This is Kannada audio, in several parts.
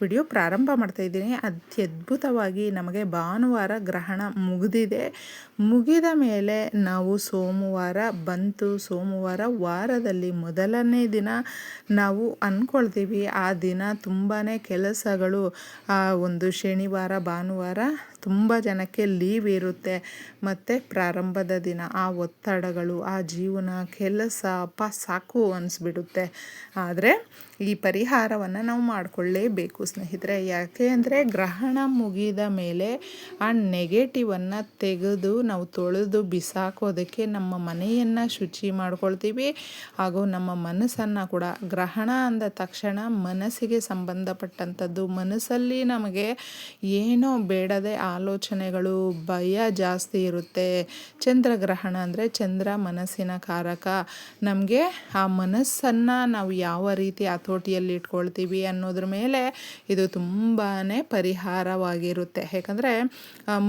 ವಿಡಿಯೋ ಪ್ರಾರಂಭ ಮಾಡ್ತಾ ಇದ್ದೀನಿ. ಅತ್ಯದ್ಭುತವಾಗಿ ನಮಗೆ ಭಾನುವಾರ ಗ್ರಹಣ ಮುಗಿದಿದೆ. ಮುಗಿದ ಮೇಲೆ ನಾವು ಸೋಮವಾರ ಬಂತು. ಸೋಮವಾರ ವಾರದಲ್ಲಿ ಮೊದಲನೇ ದಿನ ನಾವು ಅಂದ್ಕೊಳ್ತೀವಿ. ಆ ದಿನ ತುಂಬಾ ಕೆಲಸಗಳು, ಆ ಒಂದು ಶನಿವಾರ, ಭಾನುವಾರ ತುಂಬ ಜನಕ್ಕೆ ಲೀವ್ ಇರುತ್ತೆ. ಮತ್ತು ಪ್ರಾರಂಭದ ದಿನ ಆ ಒತ್ತಡಗಳು, ಆ ಜೀವನ, ಕೆಲಸ, ಅಪ್ಪ ಸಾಕು ಅನಿಸ್ಬಿಡುತ್ತೆ. ಆದರೆ ಈ ಪರಿಹಾರವನ್ನು ನಾವು ಮಾಡಿಕೊಳ್ಳೇಬೇಕು, ಸ್ನೇಹಿತರೆ. ಯಾಕೆ ಅಂದರೆ ಗ್ರಹಣ ಮುಗಿದ ಮೇಲೆ ಆ ನೆಗೆಟಿವನ್ನು ತೆಗೆದು ನಾವು ತೊಳೆದು ಬಿಸಾಕೋದಕ್ಕೆ ನಮ್ಮ ಮನೆಯನ್ನು ಶುಚಿ ಮಾಡ್ಕೊಳ್ತೀವಿ. ಹಾಗೂ ನಮ್ಮ ಮನಸ್ಸನ್ನು ಕೂಡ ಗ್ರಹಣ ಅಂದ ತಕ್ಷಣ ಮನಸ್ಸಿಗೆ ಸಂಬಂಧಪಟ್ಟಂಥದ್ದು, ಮನಸ್ಸಲ್ಲಿ ನಮಗೆ ಏನೋ ಬೇಡದೆ ಆಲೋಚನೆಗಳು, ಭಯ ಜಾಸ್ತಿ ಇರುತ್ತೆ. ಚಂದ್ರಗ್ರಹಣ ಅಂದರೆ ಚಂದ್ರ ಮನಸ್ಸಿನ ಕಾರಕ. ನಮಗೆ ಆ ಮನಸ್ಸನ್ನು ನಾವು ಯಾವ ರೀತಿ ಹತೋಟಿಯಲ್ಲಿ ಇಟ್ಕೊಳ್ತೀವಿ ಅನ್ನೋದ್ರ ಮೇಲೆ ಇದು ತುಂಬಾ ಪರಿಹಾರವಾಗಿರುತ್ತೆ. ಯಾಕಂದರೆ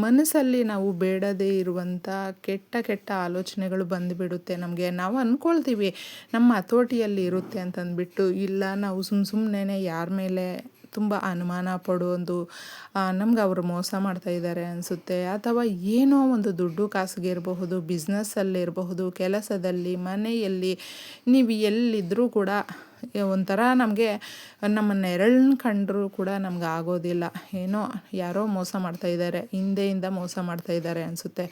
ಮನಸ್ಸಲ್ಲಿ ನಾವು ಬೇಡದೇ ಇರುವಂಥ ಕೆಟ್ಟ ಕೆಟ್ಟ ಆಲೋಚನೆಗಳು ಬಂದುಬಿಡುತ್ತೆ. ನಮಗೆ ನಾವು ಅಂದ್ಕೊಳ್ತೀವಿ ನಮ್ಮ ಹತೋಟಿಯಲ್ಲಿ ಇರುತ್ತೆ ಅಂತಂದ್ಬಿಟ್ಟು, ಇಲ್ಲ ನಾವು ಸುಮ್ಮ ಸುಮ್ಮನೆ ಯಾರ ಮೇಲೆ ತುಂಬ ಅನುಮಾನ ಪಡೋದು ನಮ್ಗೆ ಅವರು ಮೋಸ ಮಾಡ್ತಾ ಇದ್ದಾರೆ ಅನಿಸುತ್ತೆ. ಅಥವಾ ಏನೋ ಒಂದು ದುಡ್ಡು ಕಾಸಿಗೆ ಇರಬಹುದು ಬಿಸ್ನೆಸ್ಸಲ್ಲಿರಬಹುದು ಕೆಲಸದಲ್ಲಿ, ಮನೆಯಲ್ಲಿ, ನೀವು ಎಲ್ಲಿದ್ದರೂ ಕೂಡ ಒಂಥರ ನಮಗೆ ನಮ್ಮನ್ನು ಎರಳನ್ನ ಕಂಡರೂ ಕೂಡ ನಮ್ಗೆ ಆಗೋದಿಲ್ಲ. ಏನೋ ಯಾರೋ ಮೋಸ ಮಾಡ್ತಾ ಇದ್ದಾರೆ ಹಿಂದೆಯಿಂದ ಮೋಸ ಮಾಡ್ತಾ ಇದ್ದಾರೆ ಅನಿಸುತ್ತೆ.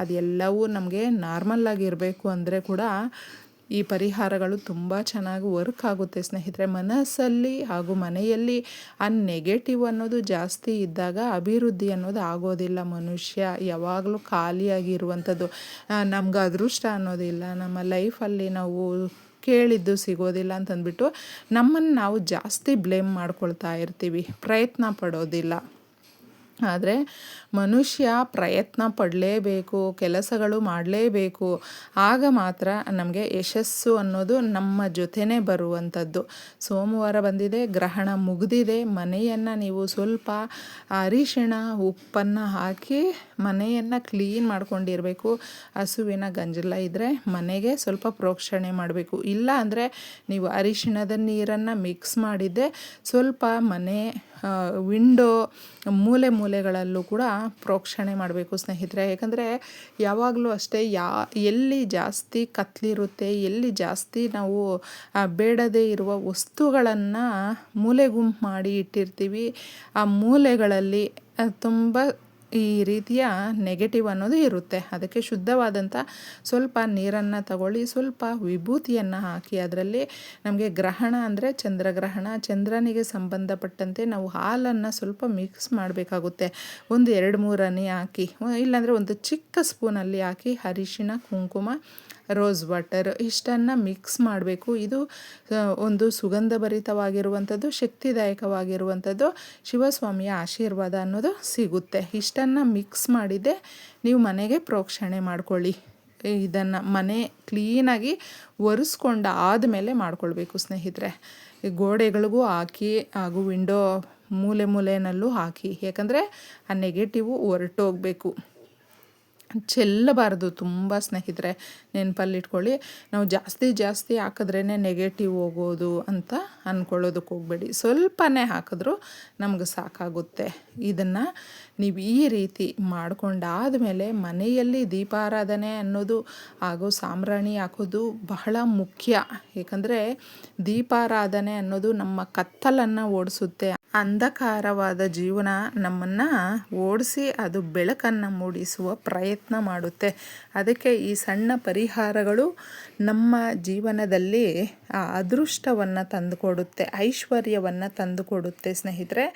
ಅದೆಲ್ಲವೂ ನಮಗೆ ನಾರ್ಮಲ್ಲಾಗಿರಬೇಕು ಅಂದರೆ ಕೂಡ ಈ ಪರಿಹಾರಗಳು ತುಂಬ ಚೆನ್ನಾಗಿ ವರ್ಕ್ ಆಗುತ್ತೆ ಸ್ನೇಹಿತರೆ. ಮನಸ್ಸಲ್ಲಿ ಹಾಗೂ ಮನೆಯಲ್ಲಿ ಆ ನೆಗೆಟಿವ್ ಅನ್ನೋದು ಜಾಸ್ತಿ ಇದ್ದಾಗ ಅಭಿವೃದ್ಧಿ ಅನ್ನೋದು ಆಗೋದಿಲ್ಲ. ಮನುಷ್ಯ ಯಾವಾಗಲೂ ಖಾಲಿಯಾಗಿರುವಂಥದ್ದು ನಮ್ಗೆ ಅದೃಷ್ಟ ಅನ್ನೋದಿಲ್ಲ. ನಮ್ಮ ಲೈಫಲ್ಲಿ ನಾವು ಕೇಳಿದ್ದು ಸಿಗೋದಿಲ್ಲ ಅಂತಂದ್ಬಿಟ್ಟು ನಮ್ಮನ್ನು ನಾವು ಜಾಸ್ತಿ ಬ್ಲೇಮ್ ಮಾಡ್ಕೊಳ್ತಾ ಇರ್ತೀವಿ ಪ್ರಯತ್ನ ಪಡೋದಿಲ್ಲ. ಆದರೆ ಮನುಷ್ಯ ಪ್ರಯತ್ನ ಪಡಲೇಬೇಕು, ಕೆಲಸಗಳು ಮಾಡಲೇಬೇಕು, ಆಗ ಮಾತ್ರ ನಮಗೆ ಯಶಸ್ಸು ಅನ್ನೋದು ನಮ್ಮ ಜೊತೆನೇ ಬರುವಂಥದ್ದು. ಸೋಮವಾರ ಬಂದಿದೆ, ಗ್ರಹಣ ಮುಗಿದಿದೆ, ಮನೆಯನ್ನು ನೀವು ಸ್ವಲ್ಪ ಅರಿಶಿಣ, ಉಪ್ಪನ್ನು ಹಾಕಿ ಮನೆಯನ್ನು ಕ್ಲೀನ್ ಮಾಡ್ಕೊಂಡಿರಬೇಕು. ಹಸುವಿನ ಗಂಜಲ ಇದ್ದರೆ ಮನೆಗೆ ಸ್ವಲ್ಪ ಪ್ರೋಕ್ಷಣೆ ಮಾಡಬೇಕು. ಇಲ್ಲ ಅಂದರೆ ನೀವು ಅರಿಶಿಣದ ನೀರನ್ನು ಮಿಕ್ಸ್ ಮಾಡಿದ್ದೆ ಸ್ವಲ್ಪ ಮನೆ ವಿಂಡೋ ಮೂಲೆ ಮೂಲೆಗಳಲ್ಲೂ ಕೂಡ ಪ್ರೋಕ್ಷಣೆ ಮಾಡಬೇಕು ಸ್ನೇಹಿತರೆ. ಯಾಕಂದರೆ ಯಾವಾಗಲೂ ಅಷ್ಟೇ ಯಾ, ಎಲ್ಲಿ ಜಾಸ್ತಿ ಕತ್ಲಿರುತ್ತೆ ಎಲ್ಲಿ ಜಾಸ್ತಿ ನಾವು ಬೇಡದೇ ಇರುವ ವಸ್ತುಗಳನ್ನು ಮೂಲೆ ಗುಂಪು ಮಾಡಿ ಇಟ್ಟಿರ್ತೀವಿ, ಆ ಮೂಲೆಗಳಲ್ಲಿ ತುಂಬ ಈ ರೀತಿಯ ನೆಗೆಟಿವ್ ಅನ್ನೋದು ಇರುತ್ತೆ. ಅದಕ್ಕೆ ಶುದ್ಧವಾದಂಥ ಸ್ವಲ್ಪ ನೀರನ್ನು ತಗೊಳ್ಳಿ, ಸ್ವಲ್ಪ ವಿಭೂತಿಯನ್ನು ಹಾಕಿ, ಅದರಲ್ಲಿ ನಮಗೆ ಗ್ರಹಣ ಅಂದರೆ ಚಂದ್ರಗ್ರಹಣ, ಚಂದ್ರನಿಗೆ ಸಂಬಂಧಪಟ್ಟಂತೆ ನಾವು ಹಾಲನ್ನು ಸ್ವಲ್ಪ ಮಿಕ್ಸ್ ಮಾಡಬೇಕಾಗುತ್ತೆ. ಒಂದು ಎರಡು ಮೂರನೇ ಹಾಕಿ, ಇಲ್ಲಾಂದರೆ ಒಂದು ಚಿಕ್ಕ ಸ್ಪೂನಲ್ಲಿ ಹಾಕಿ ಅರಿಶಿಣ, ಕುಂಕುಮ ರೋಸ್ ವಾಟರ್ ಇಷ್ಟನ್ನು ಮಿಕ್ಸ್ ಮಾಡಬೇಕು. ಇದು ಒಂದು ಸುಗಂಧಭರಿತವಾಗಿರುವಂಥದ್ದು, ಶಕ್ತಿದಾಯಕವಾಗಿರುವಂಥದ್ದು, ಶಿವಸ್ವಾಮಿಯ ಆಶೀರ್ವಾದ ಅನ್ನೋದು ಸಿಗುತ್ತೆ. ಇಷ್ಟನ್ನು ಮಿಕ್ಸ್ ಮಾಡಿದ್ದೆ ನೀವು ಮನೆಗೆ ಪ್ರೋಕ್ಷಣೆ ಮಾಡಿಕೊಳ್ಳಿ. ಇದನ್ನು ಮನೆ ಕ್ಲೀನಾಗಿ ಒರೆಸ್ಕೊಂಡು ಆದಮೇಲೆ ಮಾಡ್ಕೊಳ್ಬೇಕು ಸ್ನೇಹಿತರೆ. ಗೋಡೆಗಳಿಗೂ ಹಾಕಿ, ಹಾಗೂ ವಿಂಡೋ ಮೂಲೆ ಮೂಲೆಯಲ್ಲೂ ಹಾಕಿ. ಯಾಕಂದರೆ ಆ ನೆಗೆಟಿವು ಹೊರಟೋಗಬೇಕು ಚೆಲ್ಲಬಾರ್ದು, ತುಂಬ ಸ್ನೇಹಿತರೆ. ನೆನಪಲ್ಲಿಟ್ಕೊಳ್ಳಿ. ನಾವು ಜಾಸ್ತಿ ಜಾಸ್ತಿ ಹಾಕಿದ್ರೇ ನೆಗೆಟಿವ್ ಹೋಗೋದು ಅಂತ ಅಂದ್ಕೊಳ್ಳೋದಕ್ಕೆ ಹೋಗಬೇಡಿ. ಸ್ವಲ್ಪನೇ ಹಾಕಿದ್ರೂ ನಮ್ಗೆ ಸಾಕಾಗುತ್ತೆ. ಇದನ್ನು ನೀವು ಈ ರೀತಿ ಮಾಡ್ಕೊಂಡಾದಮೇಲೆ ಮನೆಯಲ್ಲಿ ದೀಪಾರಾಧನೆ ಅನ್ನೋದು ಹಾಗೂ ಸಾಂಬ್ರಾಣಿ ಹಾಕೋದು ಬಹಳ ಮುಖ್ಯ. ಏಕೆಂದರೆ ದೀಪಾರಾಧನೆ ಅನ್ನೋದು ನಮ್ಮ ಕತ್ತಲನ್ನು ಓಡಿಸುತ್ತೆ. ಅಂಧಕಾರವಾದ ಜೀವನ ನಮ್ಮನ್ನು ಓಡಿಸಿ ಅದು ಬೆಳಕನ್ನು ಮೂಡಿಸುವ ಪ್ರಯತ್ನ ಮಾಡುತ್ತೆ. ಅದಕ್ಕೆ ಈ ಸಣ್ಣ ಪರಿಹಾರಗಳು ನಮ್ಮ ಜೀವನದಲ್ಲಿ ಆ ಅದೃಷ್ಟವನ್ನು ತಂದುಕೊಡುತ್ತೆ, ಐಶ್ವರ್ಯವನ್ನು ತಂದುಕೊಡುತ್ತೆ. ಸ್ನೇಹಿತರೆ,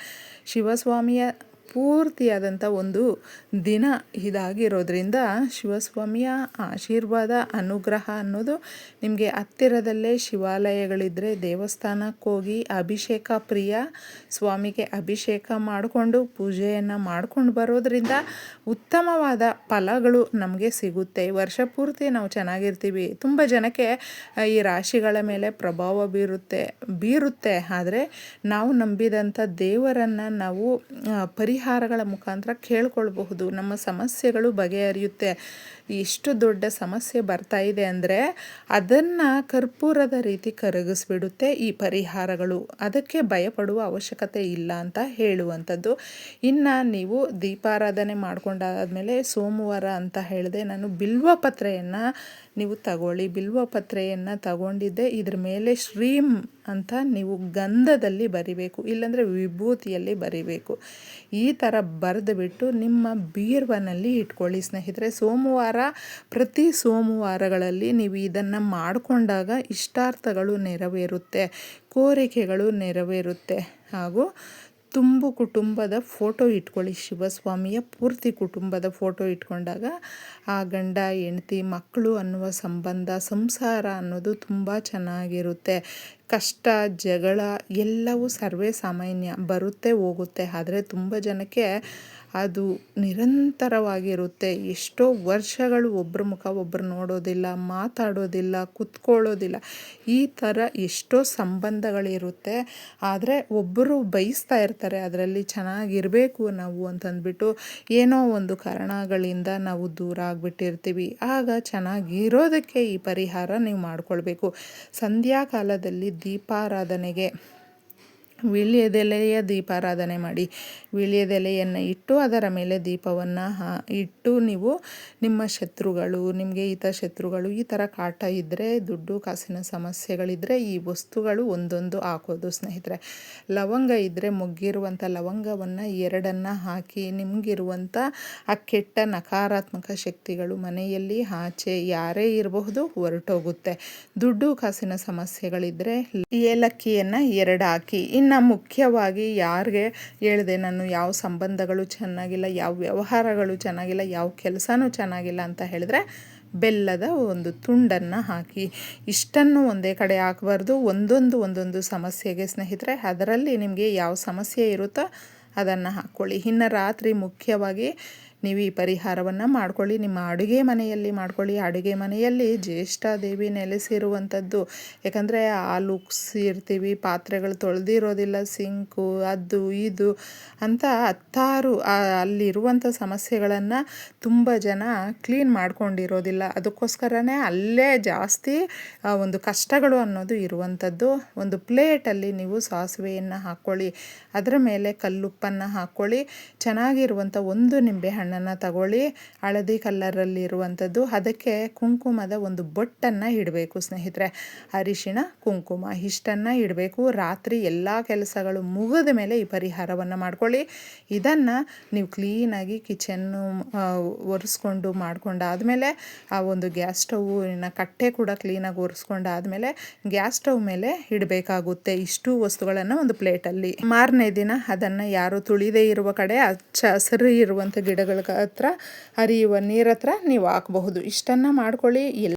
ಶಿವಸ್ವಾಮಿಯ ಪೂರ್ತಿಯಾದಂಥ ಒಂದು ದಿನ ಇದಾಗಿರೋದ್ರಿಂದ ಶಿವಸ್ವಾಮಿಯ ಆಶೀರ್ವಾದ, ಅನುಗ್ರಹ ಅನ್ನೋದು ನಿಮಗೆ ಹತ್ತಿರದಲ್ಲೇ ಶಿವಾಲಯಗಳಿದ್ದರೆ ದೇವಸ್ಥಾನಕ್ಕೆ ಹೋಗಿ ಅಭಿಷೇಕ ಪ್ರಿಯ. ಸ್ವಾಮಿಗೆ ಅಭಿಷೇಕ ಮಾಡಿಕೊಂಡು ಪೂಜೆಯನ್ನು ಮಾಡ್ಕೊಂಡು ಬರೋದ್ರಿಂದ ಉತ್ತಮವಾದ ಫಲಗಳು ನಮಗೆ ಸಿಗುತ್ತೆ. ವರ್ಷ ಪೂರ್ತಿ ನಾವು ಚೆನ್ನಾಗಿರ್ತೀವಿ. ತುಂಬ ಜನಕ್ಕೆ ಈ ರಾಶಿಗಳ ಮೇಲೆ ಪ್ರಭಾವ ಬೀರುತ್ತೆ ಬೀರುತ್ತೆ. ಆದರೆ ನಾವು ನಂಬಿದಂಥ ದೇವರನ್ನು ನಾವು ಪರಿ ಪರಿಹಾರಗಳ ಮುಖಾಂತರ ಕೇಳ್ಕೊಳ್ಬಹುದು. ನಮ್ಮ ಸಮಸ್ಯೆಗಳು ಬಗೆಹರಿಯುತ್ತೆ. ಎಷ್ಟು ದೊಡ್ಡ ಸಮಸ್ಯೆ ಬರ್ತಾ ಇದೆ ಅಂದರೆ ಅದನ್ನು ಕರ್ಪೂರದ ರೀತಿ ಕರಗಿಸ್ಬಿಡುತ್ತೆ ಈ ಪರಿಹಾರಗಳು. ಅದಕ್ಕೆ ಭಯಪಡುವ ಅವಶ್ಯಕತೆ ಇಲ್ಲ ಅಂತ ಹೇಳುವಂಥದ್ದು. ಇನ್ನು ನೀವು ದೀಪಾರಾಧನೆ ಮಾಡ್ಕೊಂಡಾದ್ಮೇಲೆ ಸೋಮವಾರ ಅಂತ ಹೇಳಿದೆ ನಾನು ಬಿಲ್ವ ಪತ್ರೆಯನ್ನು ನೀವು ತಗೊಳ್ಳಿ. ಬಿಲ್ವ ಪತ್ರೆಯನ್ನು ತಗೊಂಡಿದ್ದೆ, ಇದ್ರ ಮೇಲೆ ಶ್ರೀಂ ಅಂತ ನೀವು ಗಂಧದಲ್ಲಿ ಬರಿಬೇಕು, ಇಲ್ಲಾಂದರೆ ವಿಭೂತಿಯಲ್ಲಿ ಬರಿಬೇಕು. ಈ ಥರ ಬರೆದು ಬಿಟ್ಟು ನಿಮ್ಮ ಬೀರ್ವನಲ್ಲಿ ಇಟ್ಕೊಳ್ಳಿ ಸ್ನೇಹಿತರೆ. ಸೋಮವಾರ ಪ್ರತಿ ಸೋಮವಾರಗಳಲ್ಲಿ ನೀವು ಇದನ್ನು ಮಾಡಿಕೊಂಡಾಗ ಇಷ್ಟಾರ್ಥಗಳು ನೆರವೇರುತ್ತೆ, ಕೋರಿಕೆಗಳು ನೆರವೇರುತ್ತೆ. ಹಾಗೂ ತುಂಬು ಕುಟುಂಬದ ಫೋಟೋ ಇಟ್ಕೊಳ್ಳಿ. ಶಿವಸ್ವಾಮಿಯ ಪೂರ್ತಿ ಕುಟುಂಬದ ಫೋಟೋ ಇಟ್ಕೊಂಡಾಗ ಆ ಗಂಡ, ಹೆಂಡತಿ, ಮಕ್ಕಳು ಅನ್ನುವ ಸಂಬಂಧ, ಸಂಸಾರ ಅನ್ನೋದು ತುಂಬ ಚೆನ್ನಾಗಿರುತ್ತೆ. ಕಷ್ಟ, ಜಗಳ ಎಲ್ಲವೂ ಸರ್ವೇ ಸಾಮಾನ್ಯ, ಬರುತ್ತೆ ಹೋಗುತ್ತೆ. ಆದರೆ ತುಂಬ ಜನಕ್ಕೆ ಅದು ನಿರಂತರವಾಗಿರುತ್ತೆ. ಎಷ್ಟೋ ವರ್ಷಗಳು ಒಬ್ಬರ ಮುಖ ಒಬ್ಬರು ನೋಡೋದಿಲ್ಲ, ಮಾತಾಡೋದಿಲ್ಲ, ಕುತ್ಕೊಳ್ಳೋದಿಲ್ಲ. ಈ ಥರ ಎಷ್ಟೋ ಸಂಬಂಧಗಳಿರುತ್ತೆ. ಆದರೆ ಒಬ್ಬರು ಬಯಸ್ತಾ ಇರ್ತಾರೆ, ಅದರಲ್ಲಿ ಚೆನ್ನಾಗಿರಬೇಕು ನಾವು ಅಂತಂದ್ಬಿಟ್ಟು ಏನೋ ಒಂದು ಕಾರಣಗಳಿಂದ ನಾವು ದೂರ ಆಗಿಬಿಟ್ಟಿರ್ತೀವಿ. ಆಗ ಚೆನ್ನಾಗಿರೋದಕ್ಕೆ ಈ ಪರಿಹಾರ ನೀವು ಮಾಡಿಕೊಳ್ಬೇಕು. ಸಂಧ್ಯಾ ಕಾಲದಲ್ಲಿ ದೀಪಾರಾಧನೆಗೆ ವೀಳ್ಯದೆಲೆಯ ದೀಪಾರಾಧನೆ ಮಾಡಿ. ವೀಳ್ಯದೆಲೆಯನ್ನು ಇಟ್ಟು ಅದರ ಮೇಲೆ ದೀಪವನ್ನು ಇಟ್ಟು ನೀವು ನಿಮ್ಮ ಶತ್ರುಗಳು, ನಿಮಗೆ ಈತ ಶತ್ರುಗಳು ಈ ಥರ ಕಾಟ ಇದ್ದರೆ ದುಡ್ಡು, ಕಾಸಿನ ಸಮಸ್ಯೆಗಳಿದ್ದರೆ ಈ ವಸ್ತುಗಳು ಒಂದೊಂದು ಹಾಕೋದು ಸ್ನೇಹಿತರೆ. ಲವಂಗ ಇದ್ದರೆ ಮುಗ್ಗಿರುವಂಥ ಲವಂಗವನ್ನು ಎರಡನ್ನು ಹಾಕಿ ನಿಮಗಿರುವಂಥ ಆ ಕೆಟ್ಟ ನಕಾರಾತ್ಮಕ ಶಕ್ತಿಗಳು ಮನೆಯಲ್ಲಿ ಆಚೆ ಯಾರೇ ಇರಬಹುದು ಹೊರಟೋಗುತ್ತೆ. ದುಡ್ಡು, ಕಾಸಿನ ಸಮಸ್ಯೆಗಳಿದ್ದರೆ ಏಲಕ್ಕಿಯನ್ನು ಎರಡು ಹಾಕಿ. ಮುಖ್ಯವಾಗಿ ಯಾರಿಗೆ ಹೇಳಿದೆ, ನಾನು ಯಾವ ಸಂಬಂಧಗಳು ಚೆನ್ನಾಗಿಲ್ಲ, ಯಾವ ವ್ಯವಹಾರಗಳು ಚೆನ್ನಾಗಿಲ್ಲ, ಯಾವ ಕೆಲಸನೂ ಚೆನ್ನಾಗಿಲ್ಲ ಅಂತ ಹೇಳಿದ್ರೆ ಬೆಲ್ಲದ ಒಂದು ತುಂಡನ್ನು ಹಾಕಿ ಇಷ್ಟನ್ನು ಒಂದೇ ಕಡೆ ಹಾಕಬಾರ್ದು. ಒಂದೊಂದು ಒಂದೊಂದು ಸಮಸ್ಯೆಗೆ ಸ್ನೇಹಿತರೆ, ಅದರಲ್ಲಿ ನಿಮಗೆ ಯಾವ ಸಮಸ್ಯೆ ಇರುತ್ತೋ ಅದನ್ನು ಹಾಕ್ಕೊಳ್ಳಿ. ಇನ್ನು ರಾತ್ರಿ ಮುಖ್ಯವಾಗಿ ನೀವು ಈ ಪರಿಹಾರವನ್ನು ಮಾಡ್ಕೊಳ್ಳಿ. ನಿಮ್ಮ ಅಡುಗೆ ಮನೆಯಲ್ಲಿ ಮಾಡ್ಕೊಳ್ಳಿ. ಅಡುಗೆ ಮನೆಯಲ್ಲಿ ಜ್ಯೇಷ್ಠ ದೇವಿ ನೆಲೆಸಿರುವಂಥದ್ದು. ಯಾಕಂದರೆ ಹಾಲು ಇರ್ತೀವಿ ಪಾತ್ರೆಗಳು ತೊಳೆದಿರೋದಿಲ್ಲ, ಸಿಂಕು, ಅದು, ಇದು ಅಂತ ಹತ್ತಾರು ಅಲ್ಲಿರುವಂಥ ಸಮಸ್ಯೆಗಳನ್ನು ತುಂಬ ಜನ ಕ್ಲೀನ್ ಮಾಡ್ಕೊಂಡಿರೋದಿಲ್ಲ. ಅದಕ್ಕೋಸ್ಕರನೇ ಅಲ್ಲೇ ಜಾಸ್ತಿ ಒಂದು ಕಷ್ಟಗಳು ಅನ್ನೋದು ಇರುವಂಥದ್ದು. ಒಂದು ಪ್ಲೇಟಲ್ಲಿ ನೀವು ಸಾಸಿವೆಯನ್ನು ಹಾಕ್ಕೊಳ್ಳಿ ಅದರ ಮೇಲೆ ಕಲ್ಲುಪ್ಪನ್ನು ಹಾಕ್ಕೊಳ್ಳಿ ಚೆನ್ನಾಗಿರುವಂಥ ಒಂದು ನಿಂಬೆ ಹಣ್ಣನ್ನು ತಗೊಳ್ಳಿ. ಹಳದಿ ಕಲ್ಲರಲ್ಲಿರುವಂಥದ್ದು ಅದಕ್ಕೆ ಕುಂಕುಮದ ಒಂದು ಬೊಟ್ಟನ್ನು ಇಡಬೇಕು ಸ್ನೇಹಿತರೆ. ಅರಿಶಿಣ, ಕುಂಕುಮ ಇಷ್ಟನ್ನು ಇಡಬೇಕು. ರಾತ್ರಿ ಎಲ್ಲ ಕೆಲಸಗಳು ಮುಗಿದ ಮೇಲೆ ಈ ಪರಿಹಾರವನ್ನು ಮಾಡ್ಕೊಳ್ಳಿ. ಇದನ್ನು ನೀವು ಕ್ಲೀನಾಗಿ ಕಿಚನ್ನು ಒರೆಸ್ಕೊಂಡು ಮಾಡ್ಕೊಂಡಾದಮೇಲೆ, ಆ ಒಂದು ಗ್ಯಾಸ್ ಸ್ಟವ್ವಿನ ಕಟ್ಟೆ ಕೂಡ ಕ್ಲೀನಾಗಿ ಒರೆಸ್ಕೊಂಡಾದಮೇಲೆ, ಗ್ಯಾಸ್ ಸ್ಟವ್ ಮೇಲೆ ಇಡಬೇಕಾಗುತ್ತೆ ಇಷ್ಟು ವಸ್ತುಗಳನ್ನು ಒಂದು ಪ್ಲೇಟಲ್ಲಿ ಮಾರನೇ ದಿನ ಅದನ್ನು ಯಾರು ತುಳಿದೇ ಇರುವ ಕಡೆ ಹಚ್ಚ ಹಸಿರು ಇರುವಂಥ ಗಿಡಗಳ ಹತ್ರ ಹರಿಯುವ ನೀರ ಹತ್ರ ನೀವು ಹಾಕಬಹುದು. ಇಷ್ಟನ್ನು ಮಾಡ್ಕೊಳ್ಳಿ.